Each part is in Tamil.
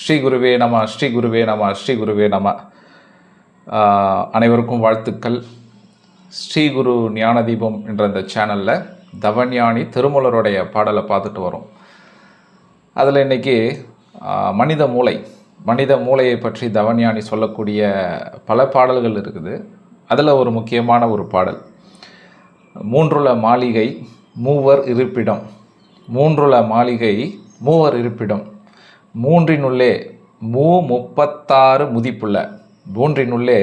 ஸ்ரீ குருவே நம ஸ்ரீ குருவே நம ஸ்ரீ குருவே நம. அனைவருக்கும் வாழ்த்துக்கள். ஸ்ரீ குரு ஞானதீபம் என்ற இந்த சேனலில் தவஞானி திருமலருடைய பாடலை பார்த்துட்டு வரோம். அதில் இன்றைக்கி மனித மூளை மனித மூளையை பற்றி தவஞானி சொல்லக்கூடிய பல பாடல்கள் இருக்குது. அதில் ஒரு முக்கியமான ஒரு பாடல். மூன்றுல மாளிகை மூவர் இருப்பிடம். மூன்றுல மாளிகை மூவர் இருப்பிடம். மூன்றினுள்ளே மூ முப்பத்தாறு முதிப்புள்ள. மூன்றினுள்ளே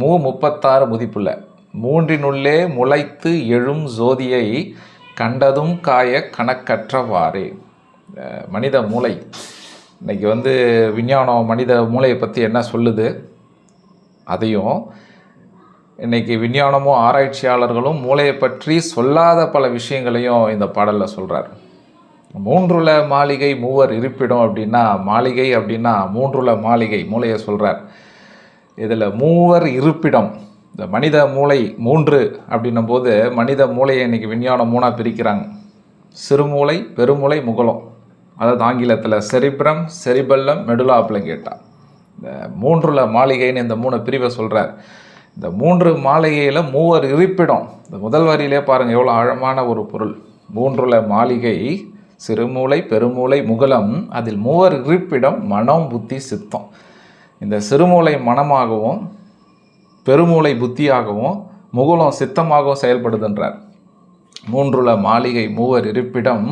மூ முப்பத்தாறு முதிப்புள்ள. மூன்றினுள்ளே முளைத்து எழும் ஜோதியை கண்டதும் காய கணக்கற்றவாறே. மனித மூளை. இன்னைக்கு வந்து விஞ்ஞானம் மனித மூளையை பற்றி என்ன சொல்லுது? அதையும் இன்னைக்கு விஞ்ஞானமும் ஆராய்ச்சியாளர்களும் மூளையை பற்றி சொல்லாத பல விஷயங்களையும் இந்த பாடலில் சொல்கிறார் மூன்றுல மாளிகை மூவர் இருப்பிடம் அப்படின்னா மாளிகை அப்படின்னா மூன்றுல மாளிகை மூளையை சொல்கிறார் இதில் மூவர் இருப்பிடம். இந்த மனித மூளை மூன்று அப்படின்னும் போது மனித மூளையை இன்னைக்கு விஞ்ஞானம் மூணாக பிரிக்கிறாங்க. சிறுமூளை பெருமூளை முகலம். அதாவது ஆங்கிலத்தில் செரிப்ரம் செரிபல்லம் மெடுலா கேட்டால் இந்த மூன்றுல மாளிகைன்னு இந்த மூணு பிரிவை சொல்கிறார் இந்த மூன்று மாளிகையில் மூவர் இருப்பிடம். இந்த முதல் வரியிலே பாருங்கள் எவ்வளோ ஆழமான ஒரு பொருள். மூன்றுல மாளிகை சிறுமூளை பெருமூளை முகலம் அதில் மூவர் இருப்பிடம் மனம் புத்தி சித்தம். இந்த சிறுமூளை மனமாகவும் பெருமூளை புத்தியாகவும் முகுலம் சித்தமாகவும் செயல்படுதுன்றார் மூன்றுல மாளிகை மூவர் இருப்பிடம்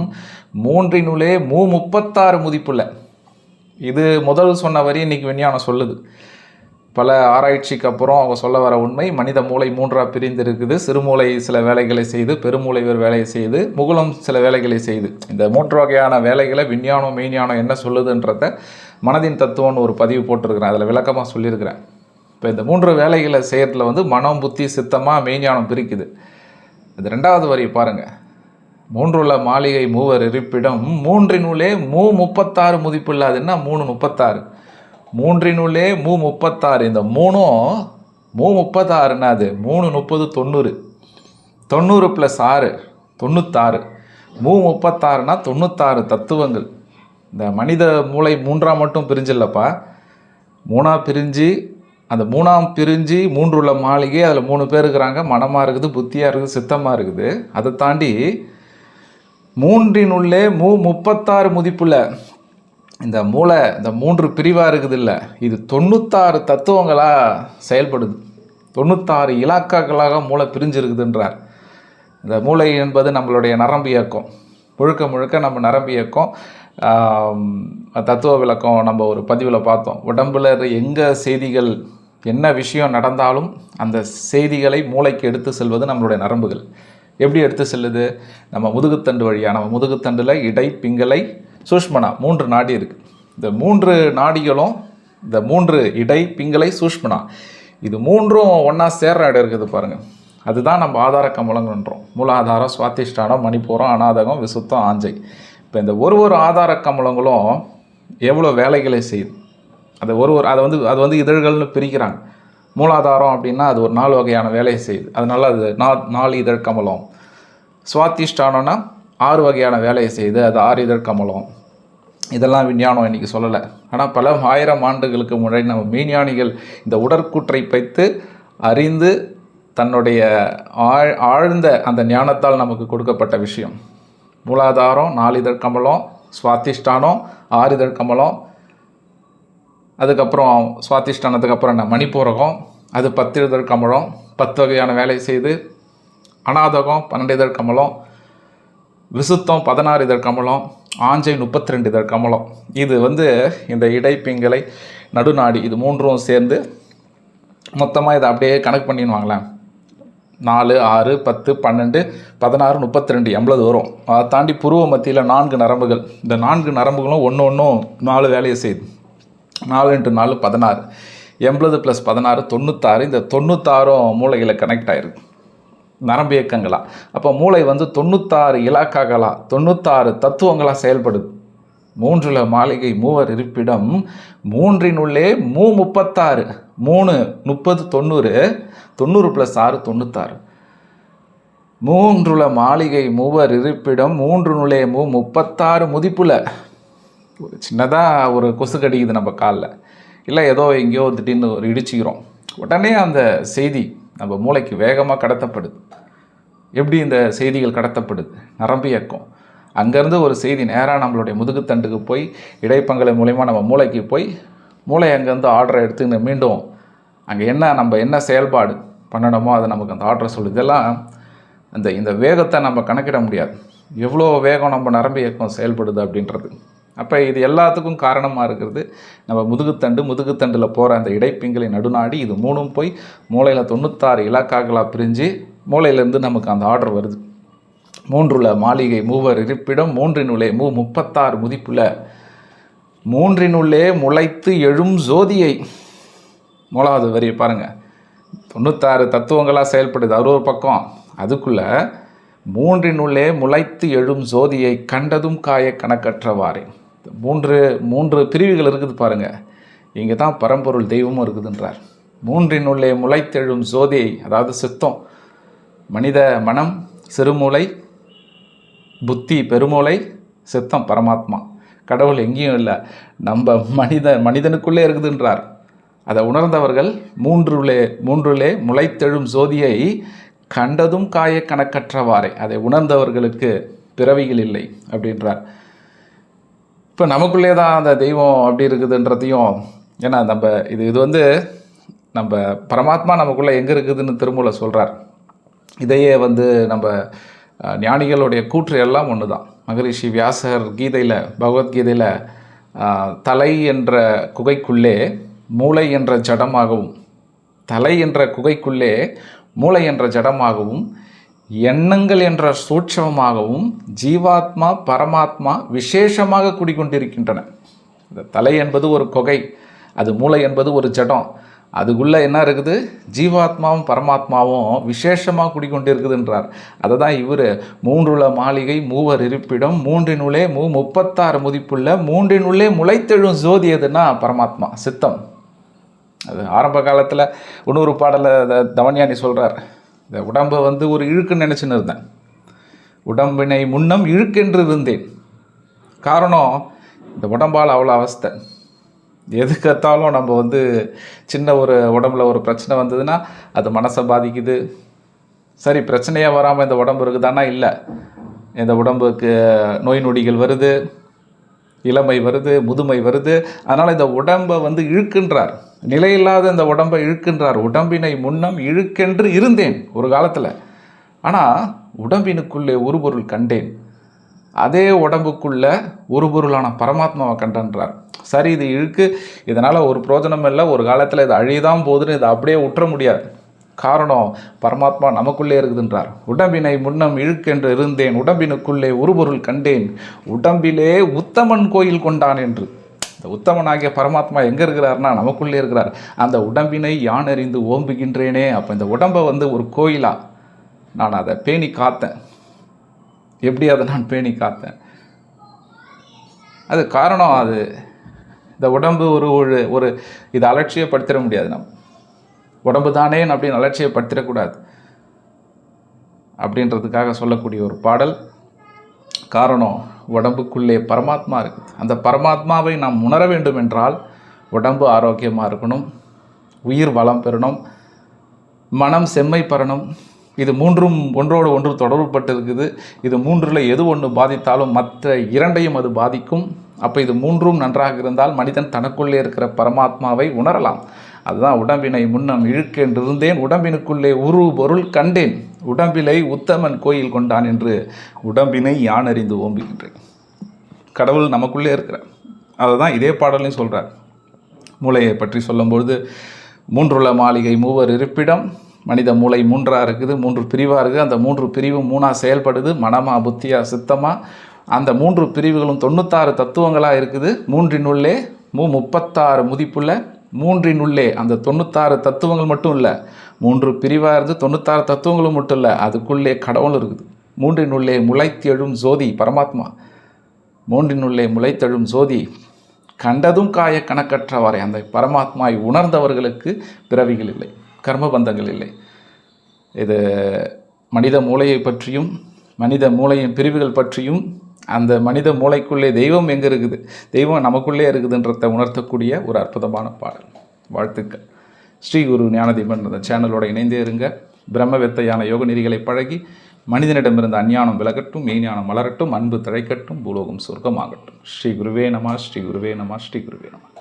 மூன்றினுள்ளே மூ முப்பத்தாறு முதிப்புள்ள. இது முதல் சொன்ன வரி இன்னைக்கு விஞ்ஞானம் சொல்லுது. பல ஆராய்ச்சிக்கு அப்புறம் அவங்க சொல்ல வர உண்மை மனித மூளை மூன்றாக பிரிந்து இருக்குது சிறுமூளை சில வேலைகளை செய்து பெருமூளை ஒரு வேலையை செய்து முகுலம் சில வேலைகளை செய்து. இந்த மூன்று வகையான வேலைகளை விஞ்ஞானம் மெய்ஞானம் என்ன சொல்லுதுன்றத மனதின் தத்துவம்னு ஒரு பதிவு போட்டிருக்கிறேன். அதில் விளக்கமாக சொல்லியிருக்கிறேன். இப்போ இந்த மூன்று வேலைகளை செய்கிறதுல வந்து மனம் புத்தி சித்தமாக மெய்ஞானம் பிரிக்குது. இது ரெண்டாவது வரி பாருங்கள் மூன்றுள்ள மாளிகை மூவர் இருப்பிடம் மூன்றினுள்ளே மூ முப்பத்தாறு முதிப்பு இல்லாதுன்னா மூணு முப்பத்தாறு. மூன்றினுள்ளே மூ முப்பத்தாறு. இந்த மூணும் மூ முப்பத்தாறுன்னா அது மூணு முப்பது தொண்ணூறு. தொண்ணூறு ப்ளஸ் ஆறு தொண்ணூத்தாறு. மூ முப்பத்தாறுனா தொண்ணூத்தாறு தத்துவங்கள். இந்த மனித மூளை மூன்றாம் மட்டும் பிரிஞ்சில்லப்பா. மூணாக பிரிஞ்சு அந்த மூணாம் பிரிஞ்சு மூன்றுள்ள மாளிகை அதில் மூணு பேர் இருக்கிறாங்க. மனமாக இருக்குது புத்தியாக இருக்குது சித்தமாக இருக்குது. அதை தாண்டி மூன்றினுள்ளே மூ முப்பத்தாறு முதிப்புள்ள இந்த மூளை இந்த மூன்று பிரிவாக இருக்குது இல்லை இது தொண்ணூத்தாறு தத்துவங்களாக செயல்படுது. தொண்ணூத்தாறு இலாக்காக்களாக மூளை பிரிஞ்சிருக்குதுன்றார். இந்த மூளை என்பது நம்மளுடைய நரம்பு இயக்கம். முழுக்க முழுக்க நம்ம நரம்பு இயக்கம். தத்துவ விளக்கம் நம்ம ஒரு பதிவில் பார்த்தோம். உடம்பில் எங்கே செய்திகள் என்ன விஷயம் நடந்தாலும் அந்த செய்திகளை மூளைக்கு எடுத்து செல்வது நம்மளுடைய நரம்புகள். எப்படி எடுத்து செல்லுது? நம்ம முதுகுத்தண்டு வழியாக நம்ம முதுகுத்தண்டில் இடை பிங்களை சூஷ்மனா மூன்று நாடி இருக்குது இந்த மூன்று நாடிகளும் இந்த மூன்று இடை பிங்களை சூஷ்மனா இது மூன்றும் ஒன்றா சேர்ற இடம் இருக்குது பாருங்கள் அதுதான் நம்ம ஆதார கமலங்கன்றோம் மூலாதாரம் சுவாதிஷ்டானம் மணிப்பூரம் அநாதகம் விசுத்தம் ஆஞ்சை. இப்போ இந்த ஒரு ஒரு ஆதார கமலங்களும் எவ்வளோ வேலைகளை செய்யுது? அது ஒரு ஒரு அதை வந்து அது வந்து இதழ்கள்னு பிரிக்கிறாங்க. மூலாதாரம் அப்படின்னா அது ஒரு நாலு வகையான வேலையை செய்யுது. அதனால் அது நா நாலு இதழ் கமலம் சுவாதிஷ்டானம்னா ஆறு வகையான வேலையை செய்து அது ஆறு இதழ் கமலம் இதெல்லாம் விஞ்ஞானம் இன்னைக்கு சொல்லலை. ஆனால் பல ஆயிரம் ஆண்டுகளுக்கு முன்னாடி நம்ம மெய்ஞானிகள் இந்த உடற்கூற்றை வைத்து அறிந்து தன்னுடைய ஆழ் ஆழ்ந்த அந்த ஞானத்தால் நமக்கு கொடுக்கப்பட்ட விஷயம். மூலாதாரம் நாலிதழ் கமலம் சுவாதிஷ்டானம் ஆறிதழ் கமலம் அதுக்கப்புறம் சுவாதிஷ்டானத்துக்கு அப்புறம் என்ன? மணிப்பூரகம் அது பத்து கமலம் பத்து வகையான வேலை செய்து அநாதகம் பன்னெண்டு இதழ் கமலம் விசுத்தம் பதினாறு இதழ் கமலம் ஆஞ்சை முப்பத்தி ரெண்டு இதழ் கமலம். இது வந்து இந்த இடைப்பிங்களை நடுநாடி இது மூன்றும் சேர்ந்து மொத்தமாக இதை அப்படியே கணக்கு பண்ணிடுவாங்களேன் நாலு ஆறு பத்து பன்னெண்டு பதினாறு முப்பத்தி ரெண்டு எண்பது வரும். அதை தாண்டி புருவ மத்தியில் நான்கு நரம்புகள். இந்த நான்கு நரம்புகளும் ஒன்று ஒன்றும் நாலு வேலையை செய்யுது. நாலு இன்ட்டு நாலு பதினாறு. எண்பது ப்ளஸ் பதினாறு தொண்ணூத்தாறு. இந்த தொண்ணூத்தாறும் மூளைகளை கனெக்ட் ஆயிருக்கு. நரம்பு இயக்கங்களாக அப்போ மூளை வந்து தொண்ணூத்தாறு இலாக்காகளா தொண்ணூத்தாறு தத்துவங்களாக செயல்படுது மூன்றுல மாளிகை மூவர் இருப்பிடம் மூன்றினுள்ளே மூ முப்பத்தாறு மூணு முப்பது தொண்ணூறு தொண்ணூறு ப்ளஸ் ஆறு தொண்ணூத்தாறு. மூன்றுல மாளிகை மூவர் இருப்பிடம் மூன்று நுழைய மூ முப்பத்தாறு முதிப்புல. ஒரு சின்னதாக ஒரு கொசு கடிக்குது நம்ம காலில். இல்லை ஏதோ எங்கேயோ திடீர்னு ஒரு இடிச்சிக்கிறோம். உடனே அந்த செய்தி நம்ம மூளைக்கு வேகமாக கடத்தப்படுது. எப்படி இந்த செய்திகள் கடத்தப்படுது? நரம்பு இயக்கம். அங்கேருந்து ஒரு செய்தி நேராக நம்மளுடைய முதுகுத்தண்டுக்கு போய் இடைப்பங்களை மூலயமா நம்ம மூளைக்கு போய் மூளை அங்கேருந்து ஆர்டரை எடுத்துக்கிட்டு மீண்டும் அங்கே என்ன நம்ம என்ன செயல்பாடு பண்ணணுமோ அதை நமக்கு அந்த ஆர்டரை சொல்லு இதெல்லாம் அந்த இந்த வேகத்தை நம்ம கணக்கிட முடியாது. எவ்வளோ வேகம் நம்ம நரம்பு இயக்கம் செயல்படுது அப்படின்றது. அப்போ இது எல்லாத்துக்கும் காரணமாக இருக்கிறது. நம்ம முதுகுத்தண்டு முதுகுத்தண்டில் போகிற அந்த இடைப்பிங்களை நடுநாடி இது மூணும் போய் மூளையில் தொண்ணூத்தாறு இலக்காக்களாக பிரிஞ்சு மூளையிலேருந்து நமக்கு அந்த ஆர்டர் வருது. மூன்றுல மாளிகை மூவர் இருப்பிடம் மூன்றினுள்ளே மூ முப்பத்தாறு முதிப்புல மூன்றினுள்ளே முளைத்து எழும் ஜோதியை. மூலாவது வரி பாருங்கள் தொண்ணூத்தாறு தத்துவங்களாக செயல்படுது. அது ஒரு பக்கம். அதுக்குள்ளே மூன்றினுள்ளே முளைத்து எழும் ஜோதியை கண்டதும் காய கணக்கற்றவாறே. மூன்று மூன்று பிரிவுகள் இருக்குது பாருங்க. இங்கே தான் பரம்பொருள் தெய்வமும் இருக்குதுன்றார். மூன்றினுள்ளே முளைத்தெழும் ஜோதியை அதாவது சித்தம் மனித மனம் சிறுமூளை புத்தி பெருமூளை சித்தம் பரமாத்மா. கடவுள் எங்கேயும் இல்லை நம்ம மனித மனிதனுக்குள்ளே இருக்குதுன்றார். அதை உணர்ந்தவர்கள் மூன்றுலே மூன்றுலே முளைத்தெழும் ஜோதியை கண்டதும் காய கணக்கற்றவாறே அதை உணர்ந்தவர்களுக்கு பிறவிகள் இல்லை அப்படின்றார். இப்போ நமக்குள்ளே தான் அந்த தெய்வம் அப்படி இருக்குதுன்றதையும் ஏன்னா நம்ம இது இது வந்து நம்ம பரமாத்மா நமக்குள்ளே எங்கே இருக்குதுன்னு திருமூல சொல்கிறார் இதையே வந்து நம்ம ஞானிகளுடைய கூற்று எல்லாம் ஒன்று தான் மகரிஷி வியாசகர் கீதையில் பகவத்கீதையில் தலை என்ற குகைக்குள்ளே மூளை என்ற ஜடமாகவும் தலை என்ற குகைக்குள்ளே மூளை என்ற ஜடமாகவும் எண்ணங்கள் என்ற சூட்சமமாகவும் ஜீவாத்மா பரமாத்மா விசேஷமாக குடிக்கொண்டிருக்கின்றன இந்த தலை என்பது ஒரு குகை அது மூளை என்பது ஒரு ஜடம். அதுக்குள்ளே என்ன இருக்குது? ஜீவாத்மாவும் பரமாத்மாவும் விசேஷமாக குடிக்கொண்டிருக்குதுன்றார் அதை தான் இவர் மூன்றுல மாளிகை மூவர் இருப்பிடம் மூன்றினுள்ளே மூ முப்பத்தாறு முதிப்புள்ள மூன்றினுள்ளே முளைத்தெழும் ஜோதி எதுன்னா பரமாத்மா சித்தம். அது ஆரம்ப காலத்தில் இன்னொரு பாடலை தவன்யானி சொல்கிறார் இந்த உடம்பை வந்து ஒரு இழுக்குன்னு நினச்சின்னு இருந்தேன். உடம்பினை முன்னம் இழுக்கென்று இருந்தேன். காரணம் இந்த உடம்பால் அவ்வளோ அவஸ்தை. எது கத்தாலும் நம்ம வந்து சின்ன ஒரு உடம்புல ஒரு பிரச்சனை வந்ததுன்னா அது மனசை பாதிக்குது. சரி பிரச்சனையே வராமல் இந்த உடம்பு இருக்குதானா? இல்லை. இந்த உடம்புக்கு நோய் நொடிகள் வருது இளமை வருது முதுமை வருது. அதனால் இந்த உடம்பை வந்து இழுக்கின்றார். நிலையில்லாத இந்த உடம்பை இழுக்கின்றார். உடம்பினை முன்னம் இழுக்கென்று இருந்தேன் ஒரு காலத்தில். ஆனால் உடம்பினுக்குள்ளே ஒரு பொருள் கண்டேன். அதே உடம்புக்குள்ள ஒரு பொருளான பரமாத்மாவை கண்டன்றார். சரி இது இழுக்கு. இதனால் ஒரு பிரோஜனம் இல்லை. ஒரு காலத்தில் இது அழிதான் போகுதுன்னு இதை அப்படியே உற்ற முடியாது. காரணம் பரமாத்மா நமக்குள்ளே இருக்குதுன்றார். உடம்பினை முன்னம் இழுக்கென்று இருந்தேன். உடம்பினுக்குள்ளே ஒரு பொருள் கண்டேன். உடம்பிலே உத்தமன் கோயில் கொண்டான் என்று. இந்த உத்தமனாகிய பரமாத்மா எங்கே இருக்கிறாருனா நமக்குள்ளே இருக்கிறார். அந்த உடம்பினை யான் அறிந்து ஓம்புகின்றேனே? அப்போ இந்த உடம்பை வந்து ஒரு கோயிலா? நான் அதை பேணி காத்தேன். எப்படி அதை நான் பேணி காத்தேன்? அது காரணம் அது. இந்த உடம்பு ஒரு ஒரு ஒரு இதை அலட்சியப்படுத்திட முடியாது நம்ம. உடம்பு தானே அப்படின்னு அலட்சியப்படுத்திடக்கூடாது. அப்படின்றதுக்காக சொல்லக்கூடிய ஒரு பாடல். காரணம் உடம்புக்குள்ளே பரமாத்மா இருக்குது. அந்த பரமாத்மாவை நாம் உணர வேண்டும் என்றால் உடம்பு ஆரோக்கியமாக இருக்கணும். உயிர் வளம் பெறணும். மனம் செம்மை பெறணும். இது மூன்றும் ஒன்றோடு ஒன்று தொடர்புபட்டு இருக்குது இது மூன்றில் எது ஒன்று பாதித்தாலும் மற்ற இரண்டையும் அது பாதிக்கும். அப்போ இது மூன்றும் நன்றாக இருந்தால் மனிதன் தனக்குள்ளே இருக்கிற பரமாத்மாவை உணரலாம். அதுதான் உடம்பினை முன்னம் இழுக்கென்றிருந்தேன். உடம்பினுக்குள்ளே உரு பொருள் கண்டேன். உடம்பிலை உத்தமன் கோயில் கொண்டான் என்று உடம்பினை யான் அறிந்து ஓம்புகின்றேன். கடவுள் நமக்குள்ளே இருக்கிறார். அதை தான் இதே பாடலையும் சொல்கிறார் மூளையை பற்றி சொல்லும்பொழுது மூன்றுள்ள மாளிகை மூவர் இருப்பிடம் மனித மூளை மூன்றாக இருக்குது மூன்று பிரிவாக இருக்குது. அந்த மூன்று பிரிவும் மூணாக செயல்படுது மனமா புத்தியாக சித்தமாக அந்த மூன்று பிரிவுகளும் தொண்ணூத்தாறு தத்துவங்களாக இருக்குது. மூன்றினுள்ளே மூ முப்பத்தாறு முதிப்புள்ள மூன்றினுள்ளே அந்த தொண்ணூத்தாறு தத்துவங்கள் மட்டும் இல்லை. மூன்று பிரிவாக இருந்து தொண்ணூத்தாறு தத்துவங்களும் மட்டும் இல்லை. அதுக்குள்ளே கடவுள் இருக்குது. மூன்றின் உள்ளே முளைத்தெழும் ஜோதி பரமாத்மா. மூன்றினுள்ளே முளைத்தெழும் ஜோதி கண்டதும் காய கணக்கற்றவரை. அந்த பரமாத்மாவை உணர்ந்தவர்களுக்கு பிறவிகள் இல்லை. கர்மபந்தங்கள் இல்லை. இது மனித மூளையை பற்றியும் மனித மூளையின் பிரிவுகள் பற்றியும் அந்த மனித மூளைக்குள்ளே தெய்வம் எங்கே இருக்குது? தெய்வம் நமக்குள்ளே இருக்குதுன்றதை உணர்த்தக்கூடிய ஒரு அற்புதமான பாடல். வாழ்த்துக்கள். ஸ்ரீ குரு ஞானதீபன் அந்த சேனலோட இணைந்தே இருங்க. பிரம்மவித்தையான யோக நெறிகளை பழகி மனிதனிடமிருந்த அஞ்ஞானம் விலகட்டும் மெய்ஞானம் மலரட்டும் அன்பு தழைக்கட்டும் பூலோகம் சொர்க்கமாகட்டும். ஸ்ரீ குருவே நம ஸ்ரீ குருவே நம ஸ்ரீ குருவே நம.